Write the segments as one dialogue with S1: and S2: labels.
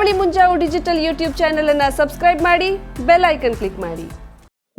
S1: Karavali Munjavu digital YouTube channel ಅನ್ನು subscribe ಮಾಡಿ bell icon click ಮಾಡಿ.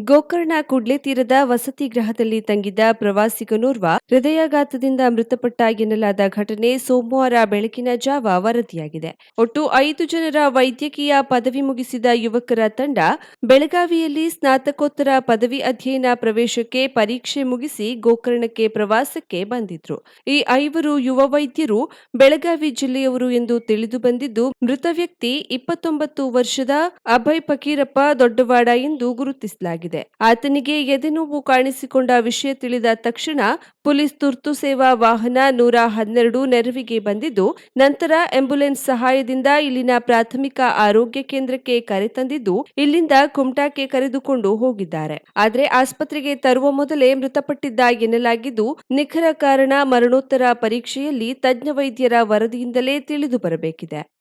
S1: ಗೋಕರ್ಣ ಕುಡ್ಲೆ ತೀರದ ವಸತಿ ಗೃಹದಲ್ಲಿ ತಂಗಿದ್ದ ಪ್ರವಾಸಿಗನೋರ್ವ ಹೃದಯಾಘಾತದಿಂದ ಮೃತಪಟ್ಟ ಎನ್ನಲಾದ ಘಟನೆ ಸೋಮವಾರ ಬೆಳಕಿನ ಜಾವ ವರದಿಯಾಗಿದೆ. ಒಟ್ಟು ಐದು ಜನರ ವೈದ್ಯಕೀಯ ಪದವಿ ಮುಗಿಸಿದ ಯುವಕರ ತಂಡ ಬೆಳಗಾವಿಯಲ್ಲಿ ಸ್ನಾತಕೋತ್ತರ ಪದವಿ ಅಧ್ಯಯನ ಪ್ರವೇಶಕ್ಕೆ ಪರೀಕ್ಷೆ ಮುಗಿಸಿ ಗೋಕರ್ಣಕ್ಕೆ ಪ್ರವಾಸಕ್ಕೆ ಬಂದಿದ್ರು. ಈ ಐವರು ಯುವ ವೈದ್ಯರು ಬೆಳಗಾವಿ ಜಿಲ್ಲೆಯವರು ಎಂದು ತಿಳಿದು ಬಂದಿದ್ದು, ಮೃತ ವ್ಯಕ್ತಿ ಇಪ್ಪತ್ತೊಂಬತ್ತು ವರ್ಷದ ಅಭಯ್ ಫಕೀರಪ್ಪ ದೊಡ್ಡವಾಡ ಎಂದು ಗುರುತಿಸಲಾಗಿದೆ. ಆತನಿಗೆ ಎದೆನೋವು ಕಾಣಿಸಿಕೊಂಡ ವಿಷಯ ತಿಳಿದ ತಕ್ಷಣ ಪೊಲೀಸ್ ತುರ್ತು ಸೇವಾ ವಾಹನ ನೂರ ಹನ್ನೆರಡು ನೆರವಿಗೆ ಬಂದಿದ್ದು, ನಂತರ ಆಂಬ್ಯುಲೆನ್ಸ್ ಸಹಾಯದಿಂದ ಇಲ್ಲಿನ ಪ್ರಾಥಮಿಕ ಆರೋಗ್ಯ ಕೇಂದ್ರಕ್ಕೆ ಕರೆತಂದಿದ್ದು, ಇಲ್ಲಿಂದ ಕುಮಟಾಕ್ಕೆ ಕರೆದುಕೊಂಡು ಹೋಗಿದ್ದಾರೆ. ಆದರೆ ಆಸ್ಪತ್ರೆಗೆ ತರುವ ಮೊದಲೇ ಮೃತಪಟ್ಟಿದ್ದ ಎನ್ನಲಾಗಿದ್ದು, ನಿಖರ ಕಾರಣ ಮರಣೋತ್ತರ ಪರೀಕ್ಷೆಯಲ್ಲಿ ತಜ್ಞ ವೈದ್ಯರ ವರದಿಯಿಂದಲೇ ತಿಳಿದು ಬರಬೇಕಿದೆ.